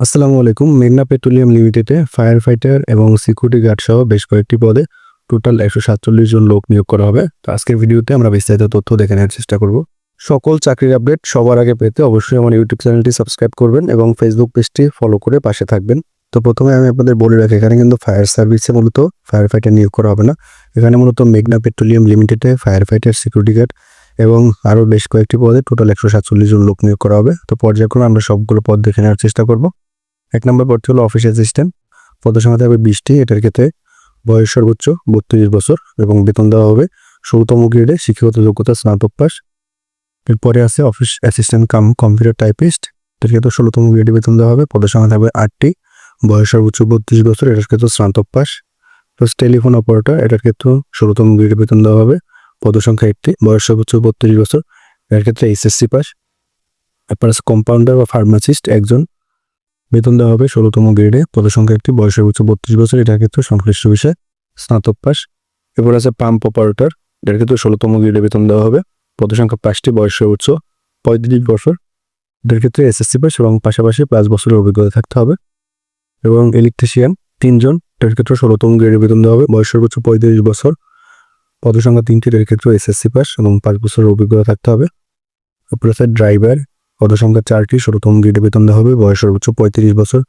আসসালামু আলাইকুম। মেঘনা পেট্রোলিয়াম লিমিটেডে ফায়ার ফাইটার এবং সিকিউরিটি গার্ড সহ বেশ কয়েকটি পদে টোটাল একশো সাতচল্লিশ জন লোক নিয়োগ করা হবে। তো আজকের ভিডিওতে আমরা বিস্তারিত তথ্য দেখে নেওয়ার চেষ্টা করব। সকল চাকরির আপডেট সবার আগে পেতে অবশ্যই আমার ইউটিউব চ্যানেলটি সাবস্ক্রাইব করবেন এবং ফেসবুক পেজটি ফলো করে পাশে থাকবেন। তো প্রথমে আমি আপনাদের বলে রাখি, এখানে কিন্তু ফায়ার সার্ভিসে মূলত ফায়ার ফাইটার নিয়োগ করা হবে না। এখানে মূলত মেঘনা পেট্রোলিয়াম লিমিটেডে ফায়ার ফাইটার সিকিউরিটি গার্ড এবং আরও বেশ কয়েকটি পদে টোটাল একশো সাতচল্লিশ জন লোক নিয়োগ করা হবে। তো পর্যায়ক্রমে আমরা সবগুলো পদ দেখে নেওয়ার চেষ্টা করব। এক নম্বর পদটি হলো অফিস অ্যাসিস্ট্যান্ট পদের সংখ্যা থাকবে বিশটি, এটার ক্ষেত্রে বয়স সর্বোচ্চ বত্রিশ বছর এবং বেতন দেওয়া হবে ষোলতম গ্রেডে শিক্ষাগত যোগ্যতা স্নাতক পাস এরপরে আছে office assistant cum computer typist এটার ক্ষেত্রে ষোলোতম গ্রেডে বেতন দেওয়া হবে পদের সংখ্যা থাকবে আটটি, বয়স সর্বোচ্চ বত্রিশ বছর, এটার ক্ষেত্রে স্নাতক পাস প্লাস টেলিফোন অপারেটর এটার ক্ষেত্রে ষোলোতম গ্রেডে বেতন দেওয়া হবে, পদ সংখ্যা একটি, বয়স সর্বোচ্চ বত্রিশ বছর এটার ক্ষেত্রে এইচএসসি পাস এরপর আছে কম্পাউন্ডার বা ফার্মাসিস্ট একজন বেতন দেওয়া হবে ষোলোতম গ্রেডে। পদসংখ্যা একটি বয়সের উচ্চ বত্রিশ বছর। এটার ক্ষেত্রে সংশ্লিষ্ট বিষয়ে স্নাতক পাস। এরপর আছে পাম্প অপারেটর এটার ক্ষেত্রে ষোলোতম গ্রেডে বেতন দেওয়া হবে। পদসংখ্যা পাঁচটি বয়সের উচ্চ পঁয়ত্রিশ বছর। এটার ক্ষেত্রে এসএসসি পাস এবং পাশাপাশি পাঁচ বছরের অভিজ্ঞতা থাকতে হবে। এবং ইলেকট্রিশিয়ান তিনজন, এটার ক্ষেত্রে ষোলোতম গ্রেডে বেতন দেওয়া হবে। বয়স সর্বোচ্চ পঁয়ত্রিশ বছর। পদসংখ্যা তিনটি এর ক্ষেত্রে এসএসসি পাস এবং পাঁচ বছরের অভিজ্ঞতা থাকতে হবে। এরপর আছে ড্রাইভার। পদসংখ্যা চারটি ষোলোতম গ্রেডে বেতন দেওয়া হবে, বয়স সর্বোচ্চ পঁয়ত্রিশ বছর।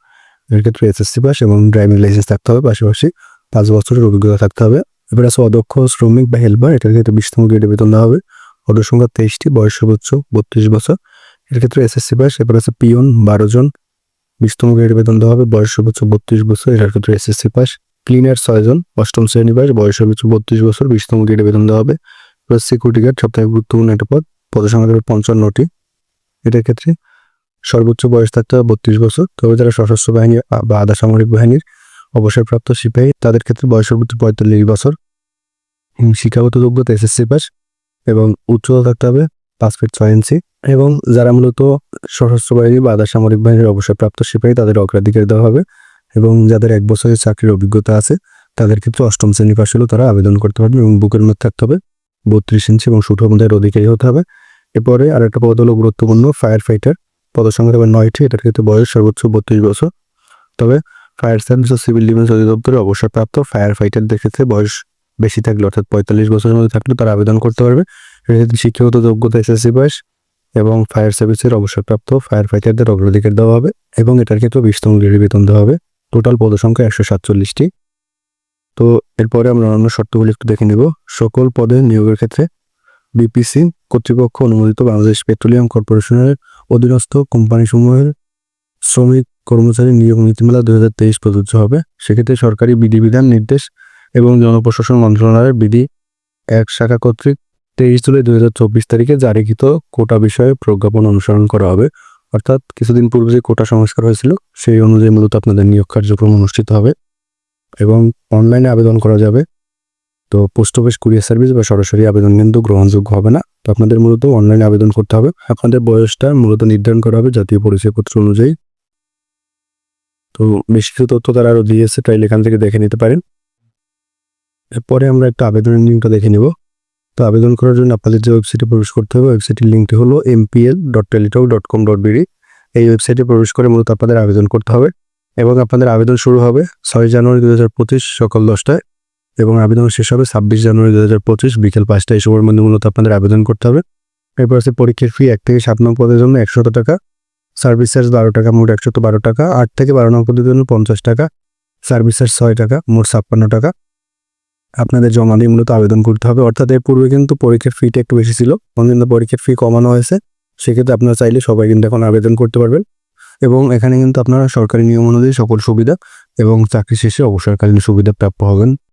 এর ক্ষেত্রে এসএসসি পাস এবং ড্রাইভিং লাইসেন্স থাকতে হবে, পাশাপাশি পাঁচ বছরের অভিজ্ঞতা থাকতে হবে। এবার আছে অদক্ষ শ্রমিক বা হেল্পার, এটার ক্ষেত্রে বিশতম গ্রেডে বেতন দেওয়া হবে। পদের সংখ্যা তেইশটি, বয়স সর্বোচ্চ বত্রিশ বছর। এর ক্ষেত্রে এসএসসি পাস এরপর আছে পিয়ন, বারো জন। বিশতম গ্রেডে বেতন দেওয়া হবে, বয়স সর্বোচ্চ বত্রিশ বছর। এটার ক্ষেত্রে এসএসসি পাস, ক্লিনার ছয়জন অষ্টম শ্রেণি পাস, বয়স সর্বোচ্চ বত্রিশ বছর, বিশতম গ্রেডে বেতন দেওয়া হবে। সিকিউরিটি গার্ড সবথেকে গুরুত্বপূর্ণ একটা পদ পদের সংখ্যা পঞ্চান্নটি। এটার ক্ষেত্রে সর্বোচ্চ বয়স থাকতে হবে বত্রিশ বছর। তবে যারা সশস্ত্র বাহিনী বা আধা সামরিক বাহিনীর অবসরপ্রাপ্ত সিপাহী, তাদের ক্ষেত্রে বয়স সর্বোচ্চ পঁয়তাল্লিশ বছর। শিক্ষাগত যোগ্যতা এসএসসি পাস এবং উচ্চতা থাকতে হবে পাঁচ ফিট ছয় ইঞ্চি। এবং যারা মূলত সশস্ত্র বাহিনী বা আধা সামরিক বাহিনীর অবসরপ্রাপ্ত সিপাহী, তাদের অগ্রাধিকার দেওয়া হবে। এবং যাদের এক বছরের চাকরির অভিজ্ঞতা আছে, তাদের ক্ষেত্রে অষ্টম শ্রেণি পাশ হলেও তারা আবেদন করতে পারবে এবং বুকের মধ্যে থাকতে হবে। বত্রিশ ইঞ্চি এবং সুঠো মধ্যে অধিকারী হতে হবে। এরপরে আর একটা পদ হলো গুরুত্বপূর্ণ ফায়ার ফাইটার পদসংখ্যা থাকবে নয়টি, এটার ক্ষেত্রে বয়স সর্বোচ্চ বত্রিশ বছর। তবে ফায়ার সার্ভিস ও সিভিল ডিফেন্স অধিদপ্তরে অবসরপ্রাপ্ত ফায়ার ফাইটারদের ক্ষেত্রে বয়স বেশি থাকলে, অর্থাৎ পঁয়তাল্লিশ বছরের মধ্যে থাকলে তারা আবেদন করতে পারবে। এক্ষেত্রে শিক্ষাগত যোগ্যতা এসএসসি বয়স এবং ফায়ার সার্ভিসের অবসরপ্রাপ্ত ফায়ার ফাইটারদের অগ্রাধিকার দেওয়া হবে এবং এটার ক্ষেত্রে বিশতম গ্রেডে বেতন দেওয়া হবে। টোটাল পদসংখ্যা একশো সাতচল্লিশটি। তো এরপরে আমরা অন্যান্য শর্তগুলি একটু দেখে নিব। সকল পদে নিয়োগের ক্ষেত্রে বিপিসি কর্তৃপক্ষ অনুমোদিত বাংলাদেশ পেট্রোলিয়াম কর্পোরেশনের অধীনস্থ কোম্পানিসমূহের শ্রমিক কর্মচারী নিয়োগ নীতিমালা দুই হাজার তেইশ প্রযোজ্য হবে। সেক্ষেত্রে সরকারি বিধিবিধান নির্দেশ এবং জনপ্রশাসন মন্ত্রণালয়ের বিধি এক শাখা কর্তৃক তেইশ জুলাই দুই হাজার চব্বিশ তারিখে জারিকৃত কোটা বিষয়ে প্রজ্ঞাপন অনুসরণ করা হবে। অর্থাৎ কিছুদিন পূর্বে যে কোটা সংস্কার হয়েছিল, সেই অনুযায়ী মূলত আপনাদের নিয়োগ কার্যক্রম অনুষ্ঠিত হবে এবং অনলাইনে আবেদন করা যাবে। তো পোস্ট অফিস, কুরিয়ার সার্ভিস বা সরাসরি আবেদন কিন্তু গ্রহণযোগ্য হবে না। তো আপনাদের মূলত অনলাইনে আবেদন করতে হবে। আপনাদের বয়সটা মূলত নির্ধারণ করা হবে জাতীয় পরিচয়পত্র অনুযায়ী। তো বেশি কিছু তথ্য তারা আরও দিয়েছে তাইলে এখান থেকে দেখে নিতে পারেন। এরপরে আমরা একটা আবেদনের নিয়মটা দেখে নিব। তো আবেদন করার জন্য আপনাদের যে ওয়েবসাইটে প্রবেশ করতে হবে ওয়েবসাইটের লিঙ্কটি হলো MPL dot Teletalk dot com dot BD এই ওয়েবসাইটে প্রবেশ করে মূলত আপনাদের আবেদন করতে হবে এবং আপনাদের আবেদন শুরু হবে ছয় জানুয়ারি দু হাজার পঁচিশ সকাল দশটায়। এবং আবেদন শেষ হবে ছাব্বিশ জানুয়ারি দু হাজার পঁচিশ বিকেল পাঁচটা এই সময়ের মধ্যে মূলত আপনাদের আবেদন করতে হবে। এরপর আছে পরীক্ষার ফি এক থেকে সাত নম্বর পদের জন্য একশত টাকা। সার্ভিস চার্জ বারো টাকা, মোট একশত বারো টাকা। আট থেকে বারো নম্বর পদের জন্য পঞ্চাশ টাকা। সার্ভিস চার্জ ছয় টাকা, মোট ছাপ্পান্ন টাকা। আপনাদের জমা দিয়ে মূলত আবেদন করতে হবে। অর্থাৎ এর পূর্বে কিন্তু পরীক্ষার ফিটা একটু বেশি ছিল। কিন্তু পরীক্ষার ফি কমানো হয়েছে। সেক্ষেত্রে আপনারা চাইলে সবাই কিন্তু এখন আবেদন করতে পারবেন। এবং এখানে কিন্তু আপনারা সরকারি নিয়ম অনুযায়ী সকল সুবিধা এবং চাকরি শেষে অবসরকালীন সুবিধা প্রাপ্য হবেন।